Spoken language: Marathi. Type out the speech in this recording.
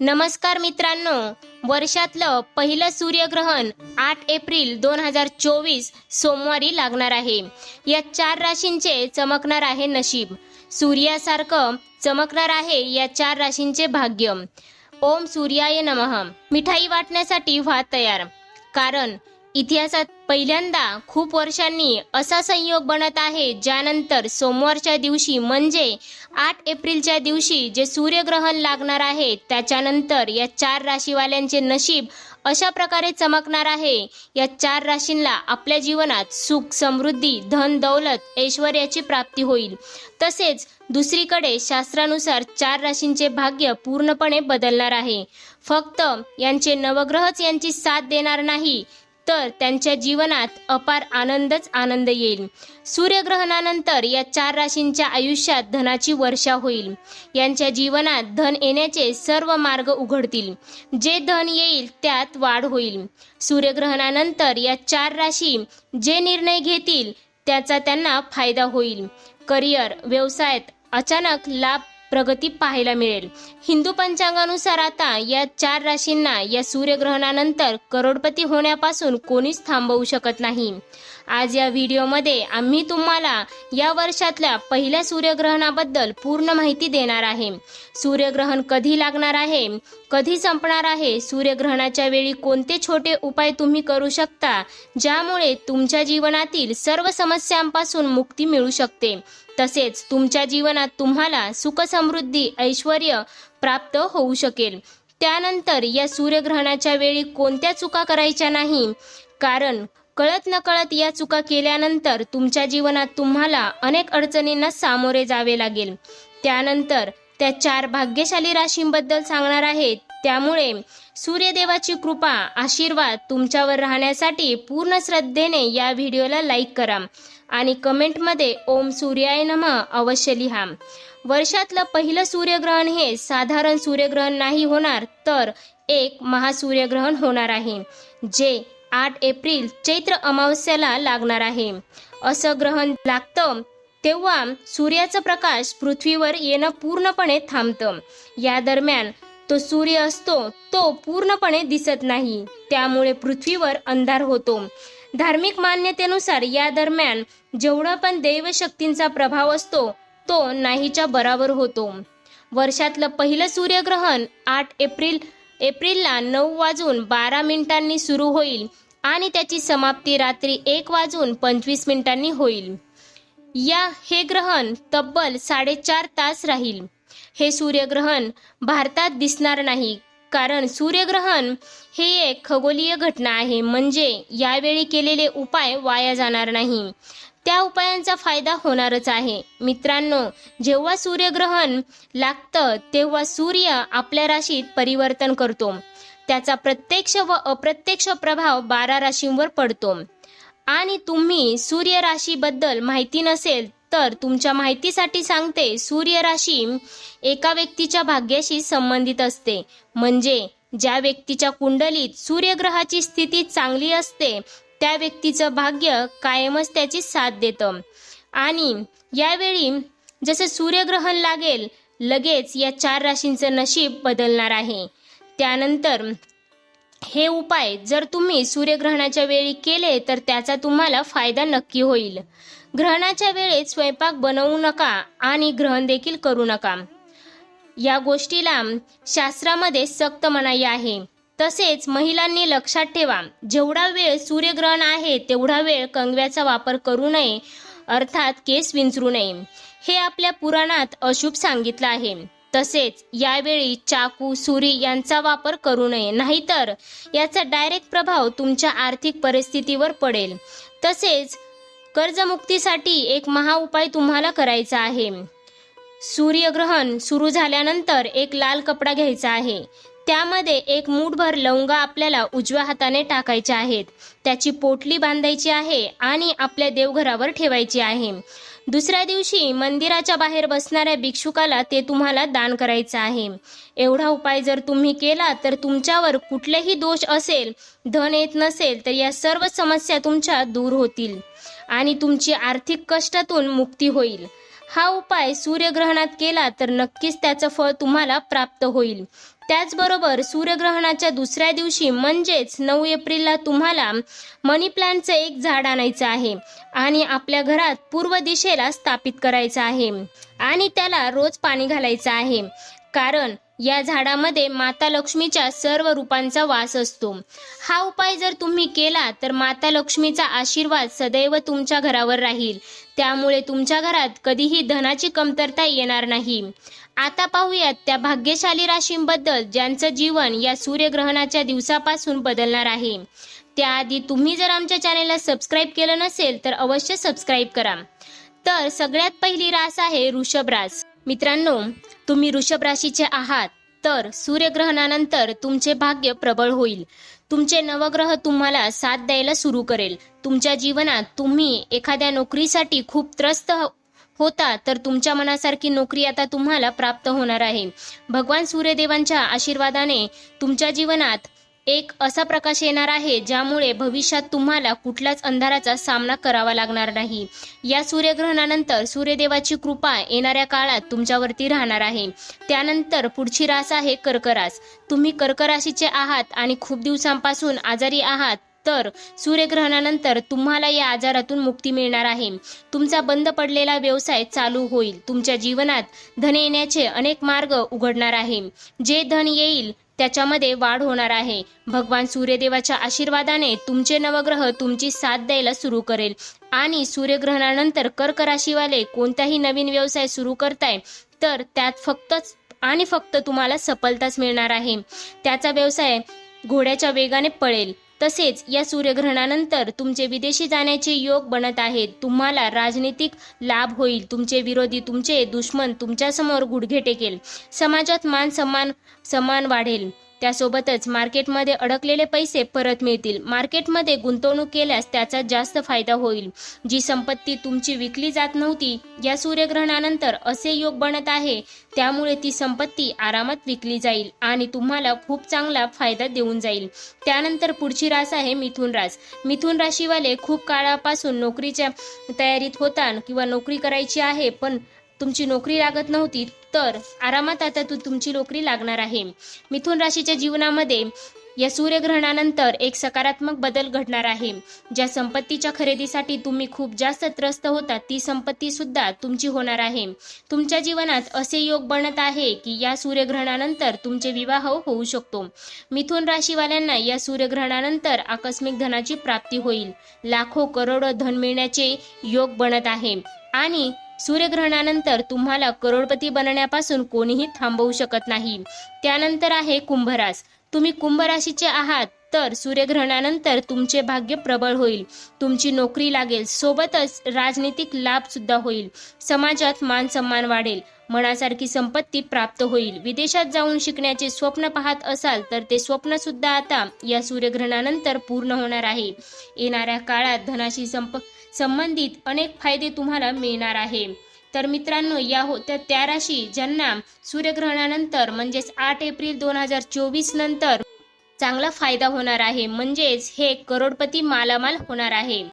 नमस्कार मित्रांनो. वर्षातलं पहिलं सूर्यग्रहण आठ एप्रिल दोन हजार चोवीस सोमवारी लागणार आहे. या चार राशींचे चमकणार आहे नशीब. सूर्यासारखं चमकणार आहे या चार राशींचे भाग्य. ओम सूर्याय नमः. मिठाई वाटण्यासाठी व्हा तयार. कारण इतिहासात पहिल्यांदा खूप वर्षांनी असा संयोग बनत आहे ज्यानंतर सोमवारच्या दिवशी म्हणजे आठ एप्रिलच्या दिवशी जे सूर्यग्रहण लागणार आहे त्याच्यानंतर या चार राशीवाल्यांचे नशीब अशा प्रकारे चमकणार आहे. या चार राशींना आपल्या जीवनात सुख समृद्धी धन दौलत ऐश्वर्याची प्राप्ती होईल. तसेच दुसरीकडे शास्त्रानुसार चार राशींचे भाग्य पूर्णपणे बदलणार आहे. फक्त यांचे नवग्रहच यांची साथ देणार नाही तर त्यांच्या जीवनात अपार आनंदच आनंद येईल. सूर्यग्रहणानंतर या चार राशींच्या आयुष्यात धनाची वर्षा होईल. यांच्या जीवनात धन येण्याचे सर्व मार्ग उघडतील. जे धन येईल त्यात वाढ होईल. सूर्यग्रहणानंतर या चार राशी जे निर्णय घेतील त्याचा त्यांना फायदा होईल. करिअर व्यवसायात अचानक लाभ प्रगती पाहायला मिळेल. हिंदू पंचांगानुसार आता या चार राशींना या सूर्यग्रहणानंतर करोडपती होण्यापासून कोणीच थांबवू शकत नाही. आज या व्हिडिओमध्ये आम्ही तुम्हाला या वर्षातल्या पहिल्या सूर्यग्रहणाबद्दल पूर्ण माहिती देणार आहे. सूर्यग्रहण कधी लागणार आहे? कधी संपणार आहे? सूर्यग्रहणाच्या वेळी कोणते छोटे उपाय तुम्ही करू शकता? ज्यामुळे तुमच्या जीवनातील सर्व समस्यांपासून मुक्ती मिळू शकते. तसेच तुमच्या जीवनात तुम्हाला सुखसमृद्धी ऐश्वर प्राप्त होऊ शकेल. त्यानंतर या सूर्यग्रहणाच्या वेळी कोणत्या चुका करायच्या नाही? कारण कळत नकळत या चुका केल्यानंतर तुमच्या जीवनात तुम्हाला अनेक अडचणींना सामोरे जावे लागेल. त्यानंतर त्या चार भाग्यशाली राशींबद्दल सांगणार आहेत. त्यामुळे सूर्यदेवाची कृपा आशीर्वाद तुमच्यावर राहण्यासाठी पूर्ण श्रद्धेने या व्हिडिओला लाईक करा. आणि कमेंटमध्ये ओम सूर्याय नम अवश्य लिहा. वर्षातलं पहिलं सूर्यग्रहण हे साधारण सूर्यग्रहण नाही होणार तर एक महासूर्यग्रहण होणार आहे जे आठ एप्रिल चैत्र अमावस्याला लागणार आहे. असं ग्रहण लागतं तेव्हा सूर्याचा प्रकाश पृथ्वीवर येणं पूर्णपणे थांबतं. या दरम्यान तो सूर्य असतो तो पूर्णपणे दिसत नाही. त्यामुळे पृथ्वीवर अंधार होतो. धार्मिक मान्यतेनुसार या दरम्यान जेवढा पण दैवशक्तींचा प्रभाव असतो तो नाहीच्या बराबर होतो. वर्षातलं पहिलं सूर्यग्रहण आठ एप्रिल एप्रिलला नऊ वाजून बारा मिनिटांनी सुरू होईल आणि त्याची समाप्ती रात्री एक वाजून पंचवीस मिनिटांनी होईल. या हे ग्रहण तब्बल साडेचार तास राहील. हे सूर्यग्रहण भारतात दिसणार नाही कारण सूर्यग्रहण हे एक खगोलीय घटना आहे. म्हणजे यावेळी केलेले उपाय वाया जाणार नाही. त्या उपायांचा फायदा होणारच आहे. मित्रांनो जेव्हा सूर्यग्रहण लागतं तेव्हा सूर्य आपल्या राशीत परिवर्तन करतो. त्याचा प्रत्यक्ष व अप्रत्यक्ष प्रभाव बारा राशींवर पडतो. आणि तुम्ही सूर्य राशीबद्दल माहिती नसेल तर तुमच्या माहितीसाठी सांगते सूर्य राशी एका व्यक्तीच्या भाग्याशी संबंधित असते. म्हणजे ज्या व्यक्तीच्या कुंडलीत सूर्यग्रहाची स्थिती चांगली असते त्या व्यक्तीचं भाग्य कायमच त्याची साथ देतं. आणि यावेळी जसं सूर्यग्रहण लागेल लगेच या चार राशींचं नशीब बदलणार आहे. त्यानंतर हे उपाय जर तुम्ही सूर्यग्रहणाच्या वेळी केले तर त्याचा तुम्हाला फायदा नक्की होईल. ग्रहणाच्या वेळेत स्वयंपाक बनवू नका आणि ग्रहण देखील करू नका. या गोष्टीला शास्त्रामध्ये सक्त मनाई आहे. तसेच महिलांनी लक्षात ठेवा जेवढा वेळ सूर्यग्रहण आहे तेवढा वेळ कंगव्याचा वापर करू नये अर्थात केस विंचरू नये. हे आपल्या पुराणात अशुभ सांगितलं आहे. तसेच यावेळी चाकू सुरी यांचा वापर करू नये नाहीतर याचा डायरेक्ट प्रभाव तुमच्या आर्थिक परिस्थितीवर पडेल. तसेच कर्जमुक्तीसाठी एक महा उपाय तुम्हाला करायचा आहे. सूर्यग्रहण सुरू झाल्यानंतर एक लाल कपडा घ्यायचा आहे. त्यामध्ये एक मूठभर लवंगा आपल्याला उजव्या हाताने टाकायच्या आहेत. त्याची पोटली बांधायची आहे आणि आपल्या देवघरावर ठेवायची आहे. दुसऱ्या दिवशी मंदिराच्या बाहेर बसणाऱ्या भिक्षुकाला ते तुम्हाला दान करायचं आहे. एवढा उपाय जर तुम्ही केला तर तुमच्यावर कुठलेही दोष असेल धन येत नसेल तर या सर्व समस्या तुमच्या दूर होतील आणि तुमची आर्थिक कष्टातून मुक्ती होईल. हा उपाय सूर्यग्रहणात केला तर नक्कीच त्याचं फळ तुम्हाला प्राप्त होईल. त्याचबरोबर सूर्यग्रहणाच्या दुसऱ्या दिवशी म्हणजेच नऊ एप्रिलला तुम्हाला मनी प्लांटचं एक झाड आणायचं आहे. आणि आपल्या घरात पूर्व दिशेला स्थापित करायचं आहे आणि त्याला रोज पाणी घालायचं आहे. कारण या झाडामध्ये माता लक्ष्मीच्या सर्व रूपांचा वास असतो. हा उपाय जर तुम्ही केला तर माता लक्ष्मीचा आशीर्वाद सदैव तुमच्या घरावर राहील. त्यामुळे तुमच्या घरात कधीही धनाची कमतरता येणार नाही. आता पाहूयात त्या भाग्यशाली राशींबद्दल ज्यांचं जीवन या सूर्यग्रहणाच्या दिवसापासून बदलणार आहे. त्याआधी तुम्ही जर आमच्या चॅनेलला सबस्क्राईब केलं नसेल तर अवश्य सबस्क्राईब करा. तर सगळ्यात पहिली रास आहे ऋषभ रास. मित्रांनो तुम्ही ऋषभ राशीचे आहात तर सूर्यग्रहणानंतर तुमचे भाग्य प्रबळ होईल. तुमचे नवग्रह तुम्हाला साथ द्यायला सुरू करेल. तुमच्या जीवनात तुम्ही एखाद्या नोकरीसाठी खूप त्रस्त हो-, होता तर तुमच्या मनासारखी नोकरी आता तुम्हाला प्राप्त होणार आहे. भगवान सूर्यदेवांच्या आशीर्वादाने तुमच्या जीवनात एक असा प्रकाश येणार आहे ज्यामुळे भविष्यात तुम्हाला कुठल्याच अंधाराचा सामना करावा लागणार नाही. या सूर्यग्रहणानंतर सूर्यदेवाची कृपा येणाऱ्या काळात तुमच्यावरती राहणार आहे. त्यानंतर पुढची रास आहे कर्करास. तुम्ही कर्कराशीचे आहात आणि खूप दिवसांपासून आजारी आहात तर सूर्यग्रहणानंतर तुम्हाला या आजारातून मुक्ती मिळणार आहे. तुमचा बंद पडलेला व्यवसाय चालू होईल. तुमच्या जीवनात धन येण्याचे अनेक मार्ग उघडणार आहे. जे धन येईल त्याच्यामध्ये वाढ होणार आहे. भगवान सूर्यदेवाच्या आशीर्वादाने तुमचे नवग्रह तुमची साथ द्यायला सुरू करेल. आणि सूर्यग्रहणानंतर कर्क राशीवाले कोणताही नवीन व्यवसाय सुरू करताय तर त्यात फक्तच आणि फक्त तुम्हाला सफलताच मिळणार आहे. त्याचा व्यवसाय घोड्याच्या वेगाने पळेल. तसेच या सूर्यग्रहणानंतर तुमचे विदेशी जाण्याचे योग बनत आहेत. तुम्हाला राजनीतिक लाभ होईल. तुमचे विरोधी तुमचे दुश्मन तुमच्यासमोर गुडघे टेकेल. समाजात मान सन्मान सन्मान वाढेल. त्यासोबतच मार्केटमध्ये अडकलेले पैसे परत मिळतील. मार्केटमध्ये गुंतवणूक केल्यास त्याचा जास्त फायदा होईल. जी संपत्ती तुमची विकली जात नव्हती या सूर्यग्रहणानंतर असे योग बनत आहे. त्यामुळे ती संपत्ती आरामात विकली जाईल आणि तुम्हाला खूप चांगला फायदा देऊन जाईल. त्यानंतर पुढची रास आहे मिथुन रास. मिथुन राशीवाले खूप काळापासून नोकरीच्या तयारीत होता किंवा नोकरी करायची आहे पण तुमची नोकरी लागत नव्हती तर आरामात आता तू तुमची नोकरी लागणार आहे. मिथुन राशीच्या जीवनामध्ये या सूर्यग्रहणानंतर एक सकारात्मक बदल घडणार आहे. ज्या संपत्तीच्या खरेदीसाठी तुम्ही खूप जास्त त्रस्त होता ती संपत्ती सुद्धा तुमची होणार आहे. तुमच्या जीवनात असे योग बनत आहे की या सूर्यग्रहणानंतर तुमचे विवाह होऊ शकतो. मिथुन राशीवाल्यांना या सूर्यग्रहणानंतर आकस्मिक धनाची प्राप्ती होईल. लाखो करोडो धन मिळण्याचे योग बनत आहे. आणि सूर्यग्रहणानंतर तुम्हाला करोडपती बनण्यापासून कोणीही थांबवू शकत नाही. त्यानंतर आहे कुंभरास. तुम्ही कुंभ राशीचे आहात. तर सूर्यग्रहणानंतर तुमचे भाग्य प्रबळ होईल. तुमची नोकरी लागेल. सोबतच राजनीतिक लाभ सुद्धा होईल. समाजात मान सन्मान वाढेल. मनासारखी संपत्ती प्राप्त होईल. विदेशात जाऊन शिकण्याचे स्वप्न पाहत असाल तर ते स्वप्न सुद्धा आता या सूर्यग्रहणानंतर पूर्ण होणार आहे. येणाऱ्या काळात धनाशी संप संबंधित अनेक फायदे तुम्हाला मिळणार आहे. तर मित्रांनो या होत्या त्या राशी ज्यांना सूर्यग्रहणानंतर म्हणजेच आठ एप्रिल दोन हजार चोवीस नंतर चांगला फायदा होणार आहे. म्हणजेच हे करोडपती मालामाल होणार आहे.